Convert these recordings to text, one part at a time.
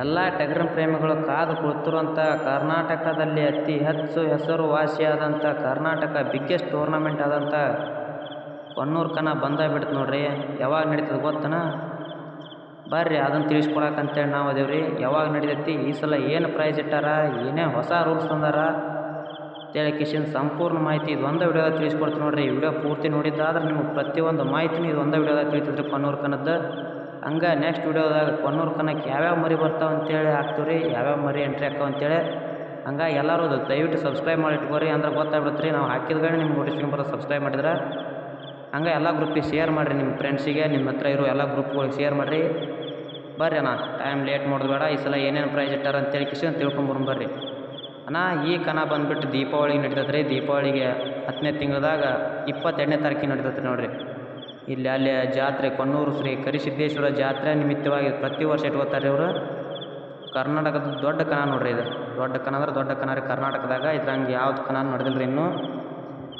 ಎಲ್ಲ ಟಗರಿನ ಪ್ರೇಮಿಗಳು ಕಾದು ಕುಳಿತಿರುವಂಥ ಕರ್ನಾಟಕದಲ್ಲಿ ಅತಿ ಹೆಚ್ಚು ಹೆಸರುವಾಸಿಯಾದಂಥ ಕರ್ನಾಟಕ ಬಿಗ್ಗೆಸ್ಟ್ ಟೂರ್ನಮೆಂಟ್ ಆದಂಥ ಹೊನ್ನೂರು ಕನ ಬಂದೇ ಬಿಡ್ತು ನೋಡ್ರಿ. ಯಾವಾಗ ನಡೀತದೆ ಗೊತ್ತನ? ಬರ್ರಿ, ಅದನ್ನು ತಿಳಿಸ್ಕೊಡಕ್ಕೆ ನಾವು ಅದೇವ್ ರೀ. ಯಾವಾಗ ನಡೀತೈತಿ? ಈ ಸಲ ಏನು ಪ್ರೈಸ್ ಇಟ್ಟಾರ? ಏನೇ ಹೊಸ ರೂಲ್ಸ್ ತಂದಾರ? ಅಂತೇಳಿ ಕಿಶನ್ ಸಂಪೂರ್ಣ ಮಾಹಿತಿ ಇದು ಒಂದೇ ವಿಡಿಯೋದಾಗ ತಿಳಿಸ್ಕೊಡ್ತೀನಿ ನೋಡ್ರಿ. ವಿಡಿಯೋ ಪೂರ್ತಿ ನೋಡಿದ್ದಾದ್ರೆ ನಿಮ್ಗೆ ಪ್ರತಿಯೊಂದು ಮಾಹಿತಿನೂ ಇದು ಒಂದು ವಿಡಿಯೋದಾಗ ತಿಳಿತದ್ರಿ ಕೊನ್ನೂರು ಕನದ್ದು. ಹಂಗೆ ನೆಕ್ಸ್ಟ್ ವಿಡಿಯೋದಾಗ ಕೊನ್ನೂರ ಕನಕ್ಕೆ ಯಾವ್ಯಾವ ಮರಿ ಬರ್ತಾವೆ ಅಂತೇಳಿ ಹಾಕ್ತೀವಿ ರೀ ಯಾವ್ಯಾವ ಮರಿ ಎಂಟ್ರಿ ಆಕ್ಕಾವ ಅಂತೇಳಿ. ಹಂಗೆ ಎಲ್ಲರೂ ಅದು ದಯವಿಟ್ಟು ಸಬ್ಸ್ಕ್ರೈಬ್ ಮಾಡಿ ಇಟ್ಕೋರಿ, ಅಂದ್ರೆ ಗೊತ್ತಾಗ್ಬಿಡುತ್ತೆ ರೀ ನಾವು ಹಾಕಿದ್ಗಡೆ ನಿಮ್ಗೆ ನೋಟಿಫಿಕೇಶನ್ ಬರೋದು ಸಬ್ಸ್ಕ್ರೈಬ್ ಮಾಡಿದ್ರೆ. ಹಂಗೆ ಎಲ್ಲ ಗ್ರೂಪಿಗೆ ಶೇರ್ ಮಾಡಿರಿ ನಿಮ್ಮ ಫ್ರೆಂಡ್ಸಿಗೆ ನಿಮ್ಮ ಹತ್ರ ಇರೋ ಎಲ್ಲ ಗ್ರೂಪ್ಗಳಿಗೆ ಶೇರ್ ಮಾಡಿರಿ. ಬರ್ರಿ ಅಣ್ಣ ಟೈಮ್ ಲೇಟ್ ಮಾಡೋದು ಬೇಡ, ಈ ಸಲ ಏನೇನು ಪ್ರೈಸ್ ಇಟ್ಟಾರ ಅಂತೇಳಿ ಕಿಶನ್ ತಿಳ್ಕೊಂಬರೋಣ ಬರ್ರಿ. ಅಣ್ಣ, ಈ ಕನ ಬಂದುಬಿಟ್ಟು ದೀಪಾವಳಿಗೆ ನಡೀತೈತೆ ರೀ ದೀಪಾವಳಿಗೆ ಹತ್ತನೇ ತಿಂಗಳದಾಗ ಇಪ್ಪತ್ತೆರಡನೇ ತಾರೀಕಿಗೆ ನಡೀತೈತೆ ನೋಡಿರಿ. ಇಲ್ಲಿ ಅಲ್ಲಿ ಜಾತ್ರೆ ಕೊನ್ನೂರು ಶ್ರೀ ಕರಿಸಿದ್ದೇಶ್ವರ ಜಾತ್ರೆ ನಿಮಿತ್ತವಾಗಿ ಪ್ರತಿ ವರ್ಷ ಇಟ್ಕೋತಾರೆ ಇವರು? ಕರ್ನಾಟಕದ ದೊಡ್ಡ ಕನ ನೋಡ್ರಿ ಇದು. ದೊಡ್ಡ ಕನ ಅಂದ್ರೆ ದೊಡ್ಡ ಕನ ರೀ ಕರ್ನಾಟಕದಾಗ. ಇದ್ರಂಗೆ ಯಾವ್ದು ಕನ ನಡೆದಿಲ್ಲ ರೀ ಇನ್ನೂ?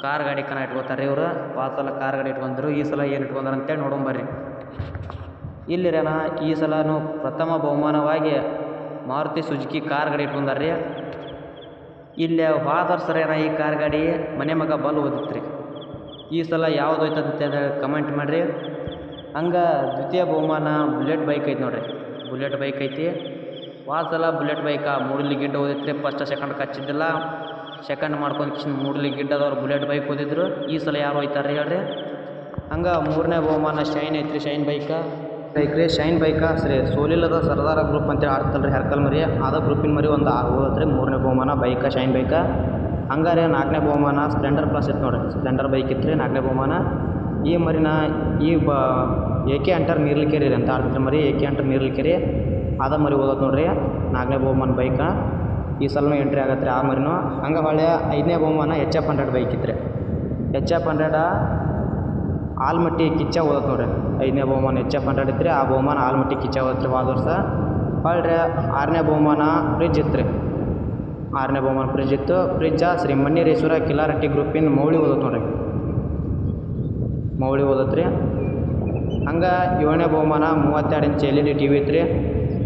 ಕಾರ್ ಗಾಡಿ ಕನ ಇಟ್ಕೋತಾರೆ ಇವರು. ಆ ಸಲ ಕಾರ್ ಗಾಡಿ ಇಟ್ಕೊಂಡ್ರು. ಈ ಸಲ ಏನು ಇಟ್ಕೊಂಡ್ರು ಅಂತೇಳಿ ನೋಡೋಣ ಇಲ್ಲಿರಣ ಈ ಸಲನೂ ಪ್ರಥಮ ಬಹುಮಾನವಾಗಿ ಮಾರುತಿ ಸುಜುಕಿ ಕಾರ್ ಗಾಡಿ ಇಟ್ಕೊಂಡಾರ್ರಿ. ಇಲ್ಲಿ ಹೋದ ವರ್ಷ ಈ ಕಾರ್ ಗಾಡಿ ಮನೆ ಮಗ ಬಲ್ ಓದಿತ್ತು ರೀ ಈ ಸಲ ಯಾವ್ದು ಅಂತ ಕಮೆಂಟ್ ಮಾಡಿರಿ. ಹಂಗೆ ದ್ವಿತೀಯ ಬಹುಮಾನ ಬುಲೆಟ್ ಬೈಕ್ ಐತಿ ನೋಡಿರಿ. ಬುಲೆಟ್ ಬೈಕ್ ಐತಿ. ಹೋದ ಸಲ ಬುಲೆಟ್ ಬೈಕ ಮೂಡಲಿ ಗಿಡ್ಡ ಓದಿತ್ತು ರೀ ಫಸ್ಟ್ ಸೆಕೆಂಡ್ ಕಚ್ಚಿದ್ದಿಲ್ಲ. ಸೆಕೆಂಡ್ ಮಾಡ್ಕೊಂಡು ಕಿಶನ್ ಮೂಡಲಿ ಗಿಡ್ಡದವ್ರು ಬುಲೆಟ್ ಬೈಕ್ ಓದಿದ್ರು ಈ ಸಲ ಯಾರು ಹೋಯ್ತಾರೆ ರೀ ಹೇಳ್ರಿ. ಹಂಗೆ ಮೂರನೇ ಬಹುಮಾನ ಶೈನ್ ಐತ್ರಿ, ಶೈನ್ ಬೈಕ ಬೈಕ್ ರೀ, ಶೈನ್ ಬೈಕ ಸರಿ ಸೋಲಿಲ್ಲದ ಸರ್ದಾರ ಗ್ರೂಪ್ ಅಂತೇಳಿ ಆಡ್ತಲ್ಲ ರೀ ಹೆರ್ಕಲ್ ಮರಿ. ಅದ ಗ್ರೂಪಿನ ಮರಿ ಒಂದು ಹೋಗುತ್ತೆ ಮೂರನೇ ಬಹುಮಾನ ಬೈಕ ಶೈನ್ ಬೈಕ ಹಂಗಾರೆ ನಾಲ್ಕನೇ ಬಹುಮಾನ ಸ್ಪ್ಲೆಂಡರ್ ಪ್ಲಸ್ ಇತ್ತು ನೋಡಿರಿ. ಸ್ಪ್ಲೆಂಡರ್ ಬೈಕ್ ಇತ್ತು ರೀ ನಾಲ್ಕನೇ ಬಹುಮಾನ. ಈ ಮರಿನ ಈ ಬ ಎ ಕೆ ಅಂಟರ್ ನೀರ್ಲಿಕೆರಿ ಅಂತ ಆಡ್ತಿದ್ರು ಮರಿ ಎ ಕೆ ಅಂಟರ್ ನೀರ್ಲಿಕ್ಕೇರಿ ಅದ ಮರಿ ಓದೋದು ನೋಡ್ರಿ. ನಾಲ್ಕನೇ ಬಹುಮಾನ ಬೈಕ ಈ ಸಲನೂ ಎಂಟ್ರಿ ಆಗತ್ತೆ ರೀ ಆ ಮರಿನೂ. ಹಂಗೆ ಹೊಳೆ ಐದನೇ ಬಹುಮಾನ ಎಚ್ ಎಫ್ ಹಂಡ್ರೆಡ್ ಬೈಕ್ ಇತ್ತು ರೀ. H F hundred Almatti Kichcha ಓದೋದು ನೋಡ್ರಿ. ಐದನೇ ಬಹುಮಾನ ಎಚ್ ಎಫ್ ಹಂಡ್ರೆಡ್ ಇತ್ತು ರೀ. ಆ ಬಹುಮಾನ ಆಲ್ಮಟ್ಟಿ ಕಿಚ್ಚ ಓದತ್ರಿ ಹೋದ ವರ್ಷ. ಹೊಳ್ರಿ ಆರನೇ ಬಹುಮಾನ ಫ್ರಿಜ್ ಇತ್ತು ರೀ. ಆರನೇ ಬಹುಮಾನ ಫ್ರಿಜ್ ಇತ್ತು. ಫ್ರಿಜ್ಜ ಶ್ರೀ ಮಣ್ಣೀರೇಶ್ವರ ಕಿಲಾರಟ್ಟಿ ಗ್ರೂಪಿನ ಮೌಳಿ ಓದತ್ ನೋಡ್ರಿ. ಮೌಳಿ ಓದತ್ ರೀ. ಹಂಗೆ ಏಳನೇ ಬಹುಮಾನ ಮೂವತ್ತೆರಡು inch L E D T V ಇತ್ತು ರೀ.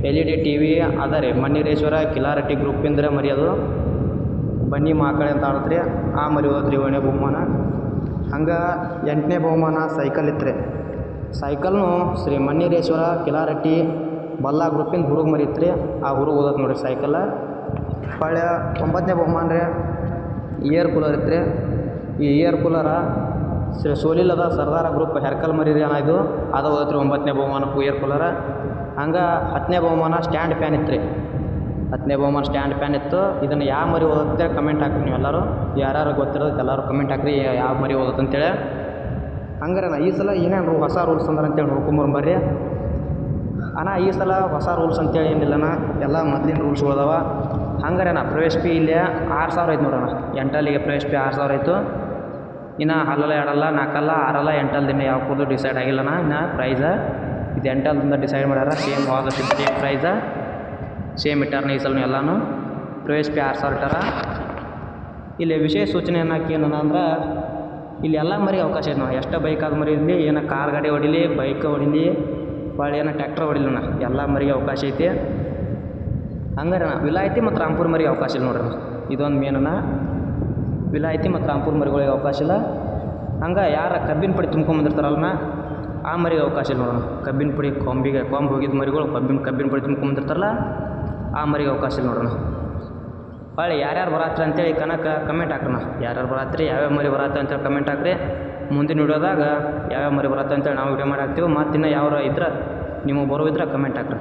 L E D T V ಅದ ರೀ. ಮಣ್ಣೀರೇಶ್ವರ ಕಿಲಾರಟ್ಟಿ ಗ್ರೂಪಿಂದ ಮರಿ ಬನ್ನಿ ಮಾಕಳೆ ಅಂತ ಆಡತ್ರಿ ಆ ಮರಿ ಓದತ್ರಿ ಏಳನೇ ಬಹುಮಾನ. ಹಂಗೆ ಎಂಟನೇ ಬಹುಮಾನ ಸೈಕಲ್ ಇತ್ತು ರೀ. ಸೈಕಲ್ನು ಶ್ರೀ ಮಣ್ಣೀರೇಶ್ವರ ಕಿಲಾರಟ್ಟಿ ಬಲ್ಲ ಗ್ರೂಪಿಂದ ಹುರುಗ ಮರಿ ಆ ಹುರುಗ ಓದತ್ ನೋಡ್ರಿ ಸೈಕಲ್ ಹೊಳ್ಳೆ ಒಂಬತ್ತನೇ ಬಹುಮಾನ ರೀ. ಏರ್ ಕೂಲರ್ ಇತ್ತು ರೀ ಈ ಏರ್ ಕೂಲರ ಸೋಲಿಲ್ಲದ ಸರ್ದಾರ ಗ್ರೂಪ್ ಹೆರ್ಕಲ್ ಮರಿ ರೀ ಅಣ್ಣ ಇದು. ಅದು ಓದತ್ರಿ ಒಂಬತ್ತನೇ ಬಹುಮಾನ ಏರ್ ಕೂಲರ ಹಂಗೆ ಹತ್ತನೇ ಬಹುಮಾನ ಸ್ಟ್ಯಾಂಡ್ ಫ್ಯಾನ್ ಇತ್ತು ರೀ. ಹತ್ತನೇ ಬಹುಮಾನ ಸ್ಟ್ಯಾಂಡ್ ಫ್ಯಾನ್ ಇತ್ತು. ಇದನ್ನು ಯಾವ ಮರಿ ಓದುತ್ತೆ ಕಮೆಂಟ್ ಹಾಕ್ರಿ ನೀವು ಎಲ್ಲರೂ. ಯಾರ್ಯಾರು ಗೊತ್ತಿರೋದಕ್ಕೆ ಎಲ್ಲರೂ ಕಮೆಂಟ್ ಹಾಕ್ರಿ ಯಾವ ಮರಿ ಓದತ್ತೆ ಅಂತೇಳಿ ಹಂಗಾರೆ ಈ ಸಲ ಏನೇನು ಹೊಸ ರೂಲ್ಸ್ ಅಂದ್ರೆ ಅಂತೇಳಿ ನೋಡ್ಕೊಂಬರ್ ಬರ್ರಿ. ಅಣ್ಣ, ಈ ಸಲ ಹೊಸ ರೂಲ್ಸ್ ಅಂತೇಳಿ ಏನಿಲ್ಲಣ್ಣ. ಎಲ್ಲ ಮೊದಲಿನ ರೂಲ್ಸ್ ಅದಾವ ಹಂಗಾರೆ ಅಣ್ಣ ಪ್ರವೇಶ ಪಿ ಇಲ್ಲೇ ಆರು ಸಾವಿರ ಐತೆ ನೋಡೋಣ ಎಂಟಲ್ಲಿಗೆ ಪ್ರವೇಶ ಪಿ ಆರು ಸಾವಿರ ಆಯಿತು ಇನ್ನು ಹಲ್ಲಲ್ಲ, ಎರಡಲ್ಲ ನಾಲ್ಕಲ್ಲ ಆರಲ್ಲ ಎಂಟಲ್ದಿಂದ ಯಾವ ಕೂದಲು ಡಿಸೈಡ್ ಆಗಿಲ್ಲಣ ಇನ್ನು ಪ್ರೈಸ ಇದು ಎಂಟಲ್ದಿಂದ ಡಿಸೈಡ್ ಮಾಡ್ಯಾರ. ಸೇಮ್ ಹೋದ ಸೇಮ್ ಪ್ರೈಸ ಸೇಮ್ ಇಟ್ಟಾರನ ಈ ಸಲ ಎಲ್ಲನೂ. ಪ್ರವೇಶ ಫೀ ಆರು ಸಾವಿರ ಇಟ್ಟಾರ. ಇಲ್ಲಿ ವಿಶೇಷ ಸೂಚನೆ ಅನ್ನಕ್ಕೆ ಏನನ ಅಂದ್ರೆ, ಇಲ್ಲಿ ಎಲ್ಲ ಮರಿ ಅವಕಾಶ ಇದೆ ನಾವು ಎಷ್ಟು ಬೈಕ್ ಆದ ಮರಿ ಇರಲಿ, ಏನೋ ಕಾರ್ ಗಾಡಿ ಹೊಡಿಲಿ ಬೈಕ್ ಹೊಡಿಲಿ ಭಾಳ ಏನೋ ಟ್ಯಾಕ್ಟ್ರ್ ಅಣ್ಣ ಎಲ್ಲ ಮರಿಗೆ ಅವಕಾಶ ಐತಿ. ಹಂಗಾರೆ ವಿಲಾಯಿತಿ ಮತ್ತು ರಾಂಪುರ ಮರಿಗೆ ಅವಕಾಶ ಇಲ್ಲ ನೋಡ್ರಿ ಇದೊಂದು ಮೇನನ ವಿಲಾಯಿತಿ ಮತ್ತು ರಾಂಪುರ ಮರಿಗಳಿಗೆ ಅವಕಾಶ ಇಲ್ಲ. ಹಂಗೆ ಯಾರ ಕಬ್ಬಿನ ಪುಡಿ ತುಂಬ್ಕೊಂಬಂದಿರ್ತಾರಲ್ಲ ಆ ಮರಿಗೆ ಅವಕಾಶ ಇಲ್ಲ ನೋಡೋಣ ಕಬ್ಬಿನ ಪುಡಿ ಕೊಂಬಿಗೆ ಕೊಂಬ್ ಹೋಗಿದ್ದ ಮರಿಗಳು ಕಬ್ಬಿನ ಕಬ್ಬಿನ ಪುಡಿ ತುಂಬ್ಕೊಂಬಂದಿರ್ತಾರಲ್ಲ ಆ ಮರಿಗೆ ಅವಕಾಶ ಇಲ್ಲ ನೋಡೋಣ ಹೊಳ್ಳಿ ಯಾರ್ಯಾರು ಬರತ್ರಿ ಅಂತೇಳಿ ಕನಕ ಕಮೆಂಟ್ ಹಾಕೋಣ ಯಾರ್ಯಾರು ಬರತ್ರಿ, ಯಾವ್ಯಾವ ಮರಿ ಬರತ್ತೆ ಅಂತೇಳಿ ಕಮೆಂಟ್ ಹಾಕ್ರಿ. ಮುಂದಿನ ವಿಡಿಯೋದಾಗ ಯಾವ್ಯಾವ ಮರಿ ಬರತ್ತೆ ಅಂತೇಳಿ ನಾವು ವಿಡಿಯೋ ಮಾಡಿ ಹಾಕ್ತೀವಿ. ಮತ್ತು ಇನ್ನು ಯಾವ ಇದ್ರೆ, ನಿಮಗೆ ಬರೋ ಇದ್ರೆ ಕಮೆಂಟ್ ಹಾಕ್ರಿ.